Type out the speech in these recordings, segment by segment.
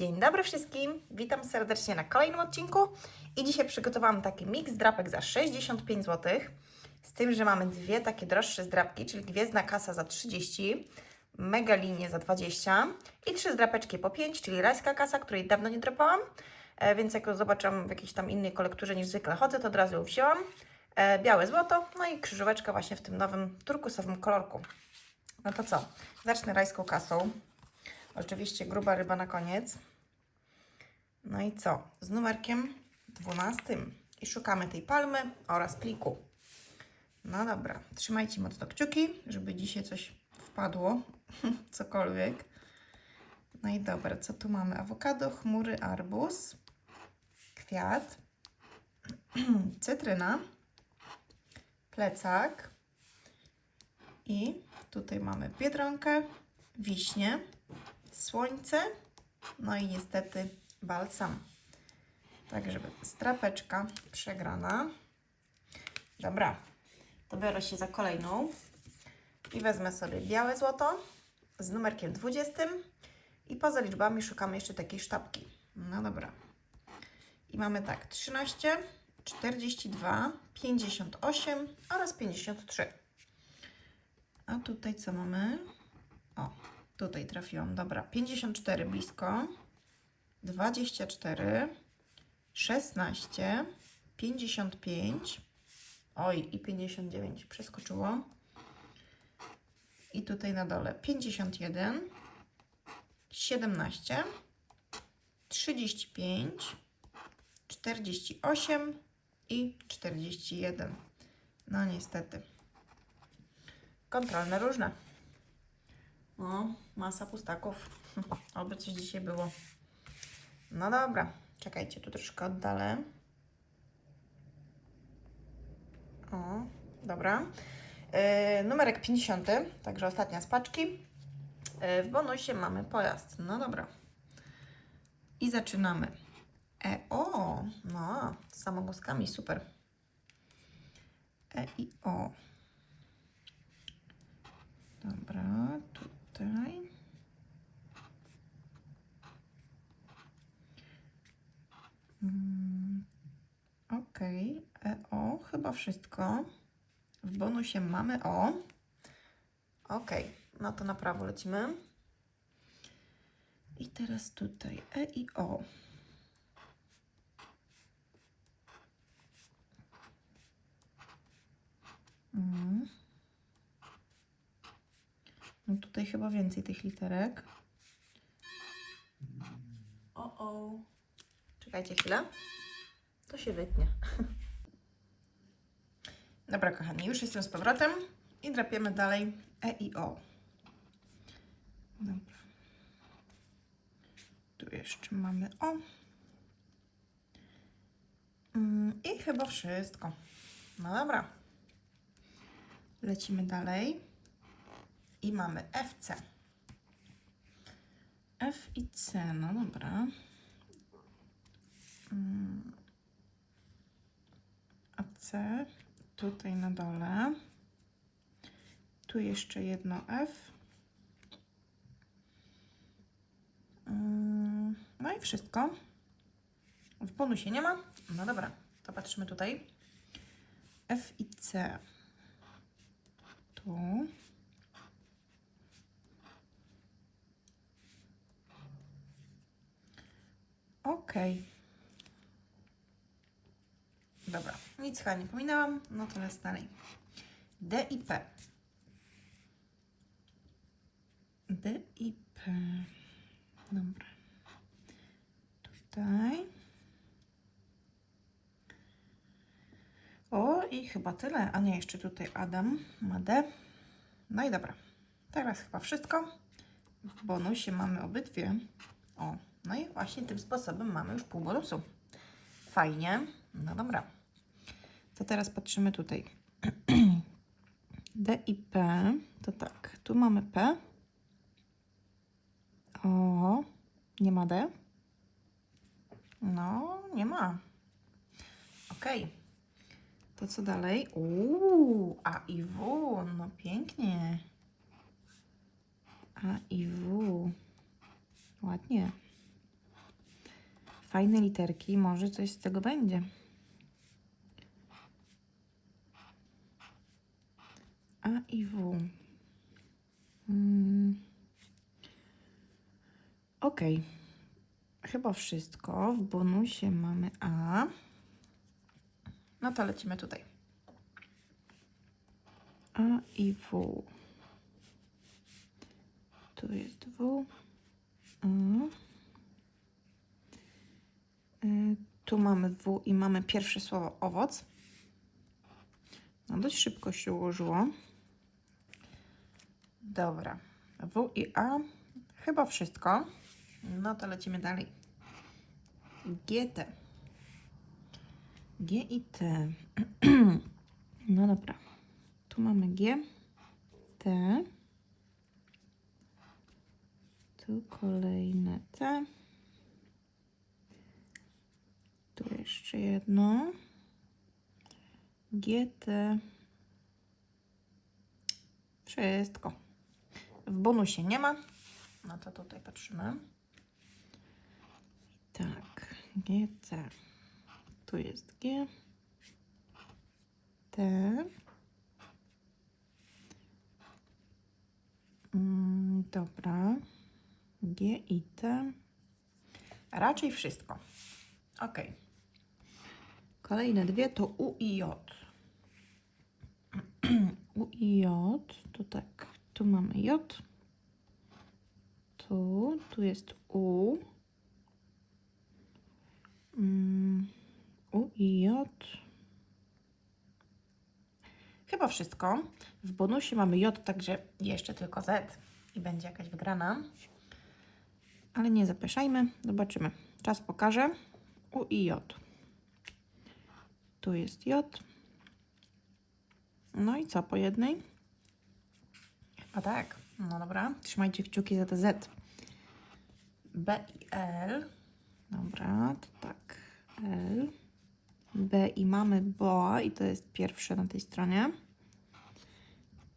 Dzień dobry wszystkim, witam serdecznie na kolejnym odcinku i dzisiaj przygotowałam taki miks drapek za 65 zł z tym, że mamy dwie takie droższe zdrapki, czyli Gwiezdna Kasa za 30, Mega Linie za 20 i trzy zdrapeczki po 5, czyli Rajska Kasa, której dawno nie drapałam, e, więc jak ją zobaczyłam w jakiejś tam innej kolekturze niż zwykle chodzę, to od razu ją wzięłam. E, Białe złoto, no i krzyżóweczka właśnie w tym nowym turkusowym kolorku. No to co? Zacznę rajską kasą. Oczywiście gruba ryba na koniec. No i co? Z numerkiem 12. I szukamy tej palmy oraz pliku. No dobra, trzymajcie mocno kciuki, żeby dzisiaj coś wpadło, cokolwiek. No i dobra, co tu mamy? Awokado, chmury, arbuz, kwiat, cytryna, plecak i tutaj mamy biedronkę, wiśnie, słońce, no i niestety balsam. Tak, żeby strapeczka przegrana. Dobra, to biorę się za kolejną i wezmę sobie białe złoto z numerkiem 20 i poza liczbami szukamy jeszcze takiej sztabki. No dobra. I mamy tak 13, 42, 58 oraz 53. A tutaj co mamy? O, tutaj trafiłam. Dobra, 54 blisko. 24, 16, 55. Oj, i 59 przeskoczyło. I tutaj na dole 51, 17, 35, 48 i 41. No niestety. Kontrolne różne. No, masa pustaków. Oby coś dzisiaj było. No dobra, czekajcie, tu troszkę oddalę. O, dobra. Yy, numerek 50, także ostatnia z paczki. Yy, w bonusie mamy pojazd. No dobra. I zaczynamy. E, o, no, z samogłoskami, super. E i o. Dobra, tutaj. Ok, e, o, chyba wszystko. W bonusie mamy o. Ok, no to na prawo lecimy. I teraz tutaj e i o. Mm. No tutaj chyba więcej tych literek. O, o. Czekajcie chwilę. Się wytnie. Dobra, kochani, już jestem z powrotem i drapiemy dalej E i O. Dobra. Tu jeszcze mamy O. Mm, I chyba wszystko. No dobra. Lecimy dalej. I mamy FC. F i C, no dobra. Mm. A C tutaj na dole. Tu jeszcze jedno F. Mm, No i wszystko. W bonusie nie ma. No dobra, to patrzymy tutaj. F i C. Tu. Okej. Dobra, nic chyba nie pominęłam, no to jest dalej. D i P. D i P. Dobra. Tutaj. O, i chyba tyle. A nie, jeszcze tutaj Adam ma D. No i dobra. Teraz chyba wszystko. W bonusie mamy obydwie. O, no i właśnie tym sposobem mamy już pół bonusu. Fajnie. No dobra. To teraz patrzymy tutaj. D i P. To tak, tu mamy P. O, nie ma D. No, nie ma. Ok. To co dalej? Uuu, A i W. No pięknie. A i W. Ładnie. Fajne literki, może coś z tego będzie. A i W. Mm. Ok. Chyba wszystko. W bonusie mamy A. No to lecimy tutaj. A i W. Tu jest W. A. Y, Tu mamy W i mamy pierwsze słowo owoc. No dość szybko się ułożyło. Dobra. W i A. Chyba wszystko. No to lecimy dalej. GT. G i T. No dobra. Tu mamy G, T. Tu kolejne T. Tu jeszcze jedno. G, T. Wszystko. W bonusie nie ma. No to tutaj patrzymy. Tak, G, T. Tu jest G, T. Mm, dobra. G i T. Raczej wszystko. Ok. Kolejne dwie to U i J. U i J. To tak. Tu mamy J. Tu. Tu jest U. Mm, U i J. Chyba wszystko. W bonusie mamy J, także jeszcze tylko Z i będzie jakaś wygrana. Ale nie zapieszajmy, zobaczymy. Czas pokaże. U i J. Tu jest J. No i co, po jednej? Chyba tak. No dobra, trzymajcie kciuki za to Z. B i L. Dobra, to tak. L. B i mamy BOA i to jest pierwsze na tej stronie.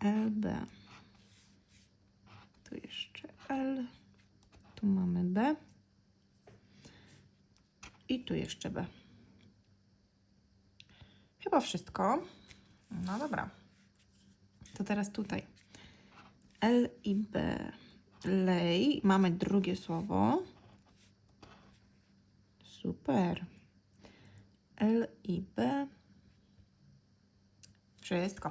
LB. Tu jeszcze L. Tu mamy B. I tu jeszcze B. Chyba wszystko. No dobra. To teraz tutaj. L i B. Lej. Mamy drugie słowo. Super. L i B. Wszystko.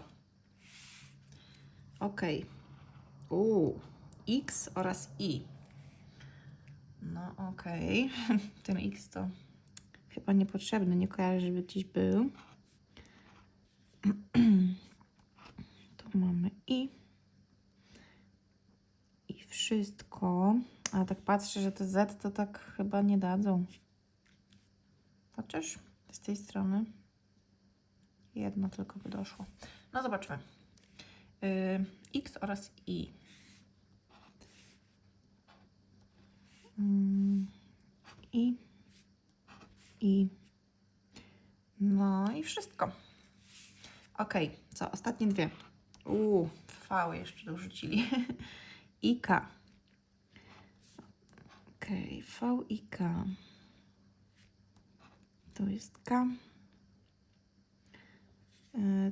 Ok. U. X oraz I. No ok. Ten X to chyba niepotrzebny. Nie kojarzę, żeby gdzieś był. Tu mamy I. Wszystko. A tak patrzę, że to Z to tak chyba nie dadzą. Chociaż z tej strony jedno tylko by doszło. No zobaczmy. Y, X oraz I. Mm, I. I. No i wszystko. Ok, co? Ostatnie dwie. Uuu, V jeszcze dorzucili. I K. V i K. To jest K. E,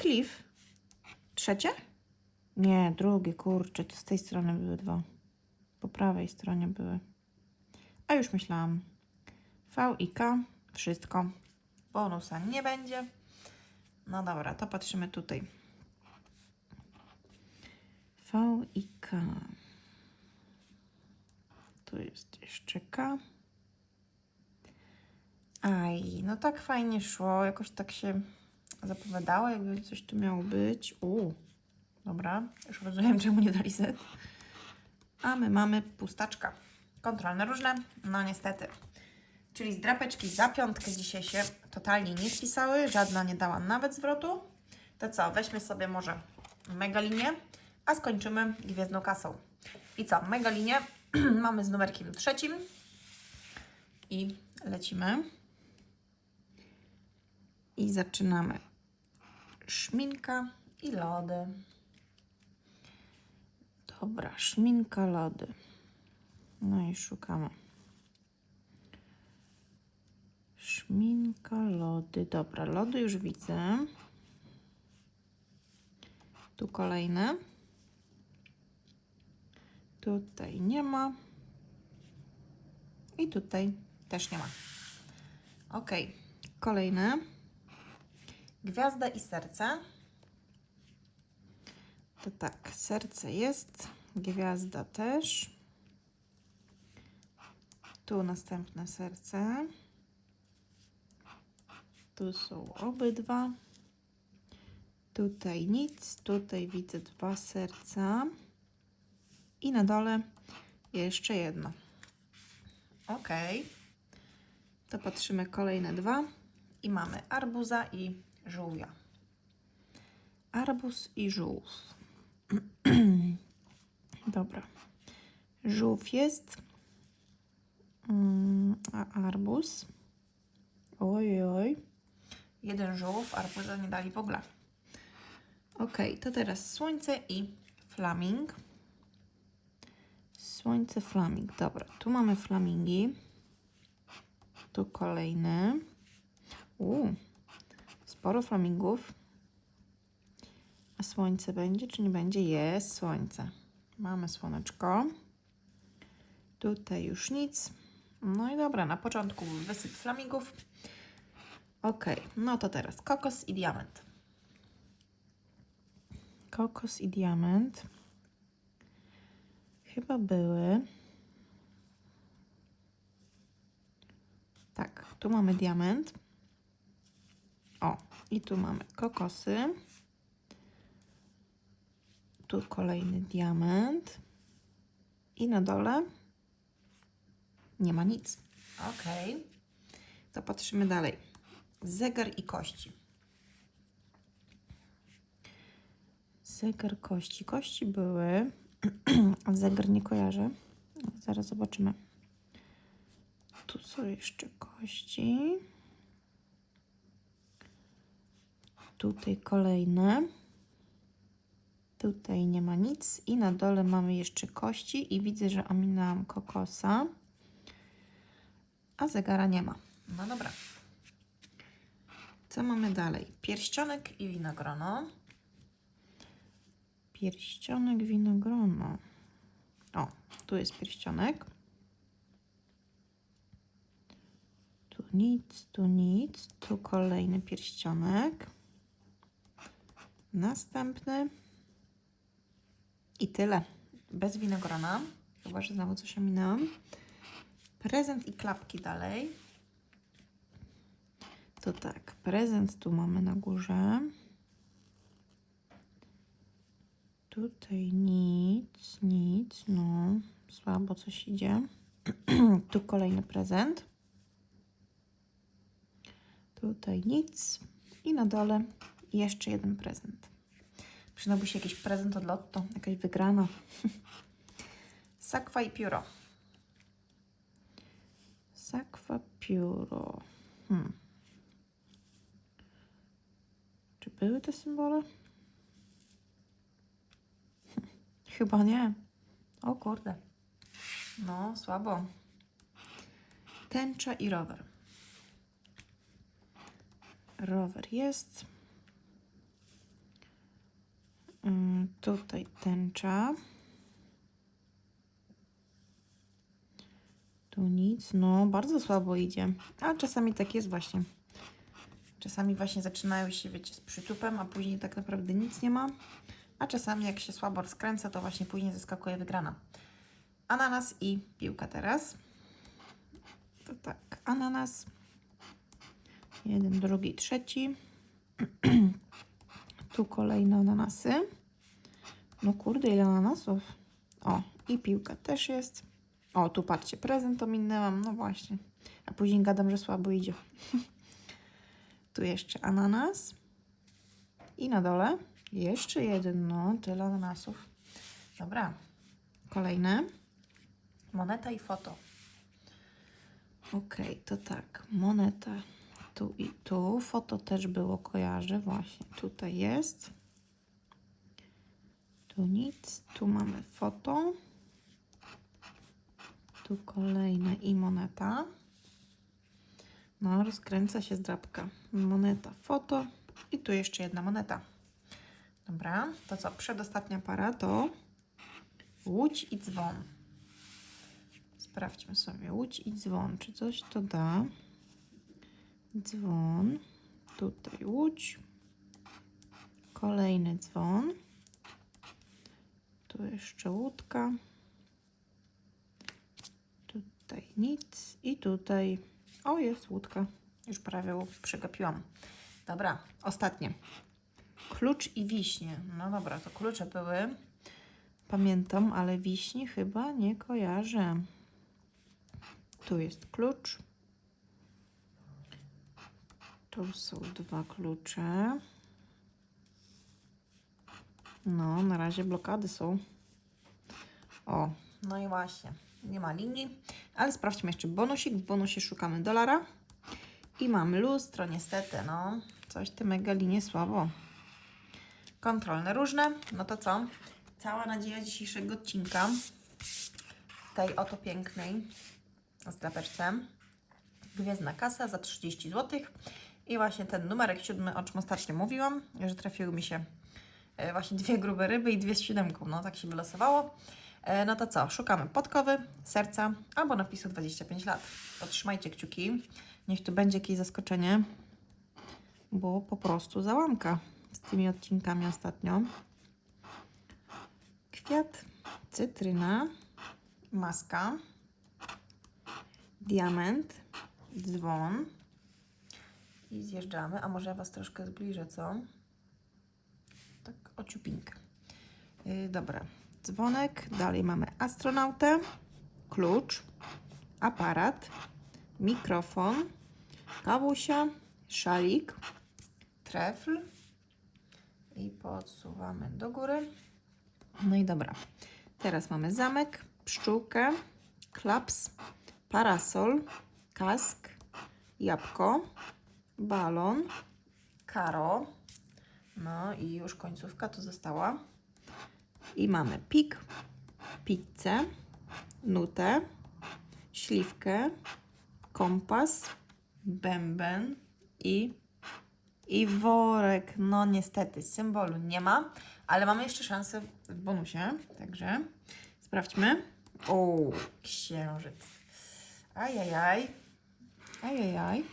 Cliff. Trzecie? Nie, drugie, kurczę, to z tej strony były dwa. Po prawej stronie były. A już myślałam. V i K, wszystko. Bonusa nie będzie. No dobra, to patrzymy tutaj. V i K. Tu jest jeszcze K. Aj, no tak fajnie szło. Jakoś tak się zapowiadało, jakby coś tu miało być. U, dobra, już rozumiem, czemu nie dali set. A my mamy pustaczka. Kontrolne różne, no niestety. Czyli zdrapeczki za piątkę dzisiaj się totalnie nie spisały, żadna nie dała nawet zwrotu. To co, weźmy sobie może megalinię, a skończymy gwiezdną kasą. I co, megalinię mamy z numerkiem trzecim i lecimy. I zaczynamy. Szminka i lody. Dobra, szminka, lody. No i szukamy. Choinka, lody. Dobra, lody już widzę. Tu kolejne. Tutaj nie ma. I tutaj też nie ma. Ok, kolejne. Gwiazda i serce. To tak, serce jest, gwiazda też. Tu następne serce. Tu są obydwa. Tutaj nic, tutaj widzę dwa serca. I na dole jeszcze jedno. Ok. To patrzymy kolejne dwa. I mamy arbuza i żółwia. Arbuz i żółw. Dobra. Żółw jest. Mm, a arbuz? Oj, oj. Jeden żółw, arbuza nie dali w ogóle. Ok, to teraz słońce i flaming. Słońce, flaming. Dobra, tu mamy flamingi. Tu kolejny. Uuu, sporo flamingów. A słońce będzie, czy nie będzie? Jest słońce. Mamy słoneczko. Tutaj już nic. No i dobra, na początku był wysyp flamingów. Ok, no to teraz kokos i diament. Kokos i diament. Chyba były. Tak, tu mamy diament. O, i tu mamy kokosy. Tu kolejny diament. I na dole nie ma nic. Ok. To patrzymy dalej. Zegar i kości. Zegar kości. Kości były. Zegar nie kojarzę. Zaraz zobaczymy. Tu są jeszcze kości. Tutaj kolejne. Tutaj nie ma nic. I na dole mamy jeszcze kości. I widzę, że ominęłam kokosa. A zegara nie ma. No dobra. Co mamy dalej? Pierścionek i winogrono. Pierścionek, winogrono. O, tu jest pierścionek. Tu nic, tu nic. Tu kolejny pierścionek. Następny. I tyle. Bez winogrona. Chyba, że znowu coś ominęłam. Prezent i klapki dalej. To tak, prezent tu mamy na górze. Tutaj nic, nic, no słabo coś idzie. tu kolejny prezent. Tutaj nic. I na dole jeszcze jeden prezent. Przydałby się jakiś prezent od lotto, jakaś wygrana. Sakwa i pióro. Sakwa, pióro. Hmm. Czy były te symbole? Chyba nie. O kurde. No, słabo. Tęcza i rower. Rower jest. Mm, tutaj tęcza. Tu nic. No, bardzo słabo idzie. A czasami tak jest właśnie. Czasami właśnie zaczynają się, wiecie, z przytupem, a później tak naprawdę nic nie ma. A czasami jak się słabo rozkręca, to właśnie później zaskakuje wygrana. Ananas i piłka teraz. To tak, ananas. Jeden, drugi, trzeci. tu kolejne ananasy. No kurde, ile ananasów. O, i piłka też jest. O, tu patrzcie, prezent ominęłam. No właśnie. A później gadam, że słabo idzie. tu jeszcze ananas. I na dole jeszcze jeden, no, tyle ananasów. Dobra. Kolejne. Moneta i foto. Ok, to tak. Moneta tu i tu. Foto też było, kojarzę. Właśnie, tutaj jest. Tu nic. Tu mamy foto. Tu kolejne i moneta. No, rozkręca się zdrabka. Moneta, foto i tu jeszcze jedna moneta. Dobra, to co? Przedostatnia para to łódź i dzwon. Sprawdźmy sobie. Łódź i dzwon. Czy coś to da? Dzwon. Tutaj łódź. Kolejny dzwon. Tu jeszcze łódka. Tutaj nic. I tutaj. O, jest łódka. Już prawie przegapiłam. Dobra, ostatnie. Klucz i wiśnie. No dobra, to klucze były. Pamiętam, ale wiśni chyba nie kojarzę. Tu jest klucz. Tu są dwa klucze. No, na razie blokady są. O, no i właśnie. Nie ma linii. Ale sprawdźmy jeszcze bonusik. W bonusie szukamy dolara. I mamy lustro, niestety, no. Coś te mega linie słabo. Kontrolne różne. No to co? Cała nadzieja dzisiejszego odcinka. Tej oto pięknej zdrapeczce. Gwiezdna kasa za 30 zł. I właśnie ten numerek siódmy, o czym ostatnio mówiłam, że trafiły mi się e, właśnie dwie grube ryby i dwie z siódemką. No tak się wylosowało. E, No to co? Szukamy podkowy, serca albo napisu 25 lat. To trzymajcie kciuki. Niech tu będzie jakieś zaskoczenie, bo po prostu załamka z tymi odcinkami ostatnio. Kwiat, cytryna, maska, diament, dzwon i zjeżdżamy. A może ja Was troszkę zbliżę, co? Tak, ociupinkę. Yy, dobra, dzwonek. Dalej mamy astronautę, klucz, aparat, mikrofon, kawusia, szalik, trefl i podsuwamy do góry. No i dobra. Teraz mamy zamek, pszczółkę, klaps, parasol, kask, jabłko, balon, karo. No i już końcówka tu została. I mamy pik, pizzę, nutę, śliwkę, kompas, bęben i, i worek. No niestety, symbolu nie ma, ale mamy jeszcze szansę w bonusie, także sprawdźmy. O, księżyc. Ajajaj. Ajajaj.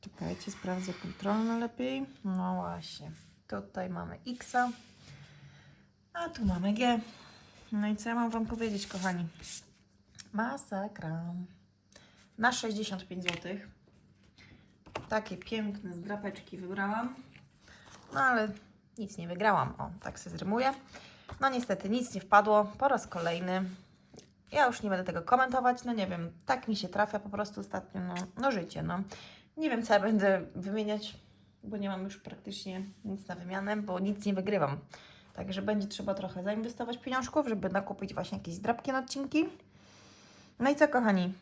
Czekajcie, sprawdzę kontrolne lepiej. No właśnie. Tutaj mamy X, a tu mamy G. No i co ja mam Wam powiedzieć, kochani? Masakra. Na 65 zł. Takie piękne zdrapeczki wybrałam. No ale nic nie wygrałam. O, tak się zrymuję. No niestety nic nie wpadło. Po raz kolejny. Ja już nie będę tego komentować. No nie wiem, tak mi się trafia po prostu ostatnio. No, no życie, no. Nie wiem, co ja będę wymieniać, bo nie mam już praktycznie nic na wymianę, bo nic nie wygrywam. Także będzie trzeba trochę zainwestować pieniążków, żeby nakupić właśnie jakieś zdrabki na odcinki. No i co, kochani?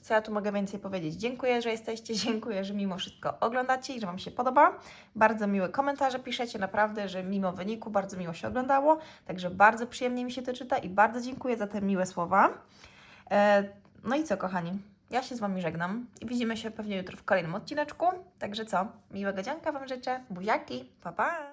Co ja tu mogę więcej powiedzieć? Dziękuję, że jesteście, dziękuję, że mimo wszystko oglądacie i że Wam się podoba. Bardzo miłe komentarze piszecie, naprawdę, że mimo wyniku bardzo miło się oglądało. Także bardzo przyjemnie mi się to czyta i bardzo dziękuję za te miłe słowa. E, no i co, kochani? Ja się z Wami żegnam i widzimy się pewnie jutro w kolejnym odcineczku. Także co? Miłego dzianka Wam życzę. Buziaki, pa pa!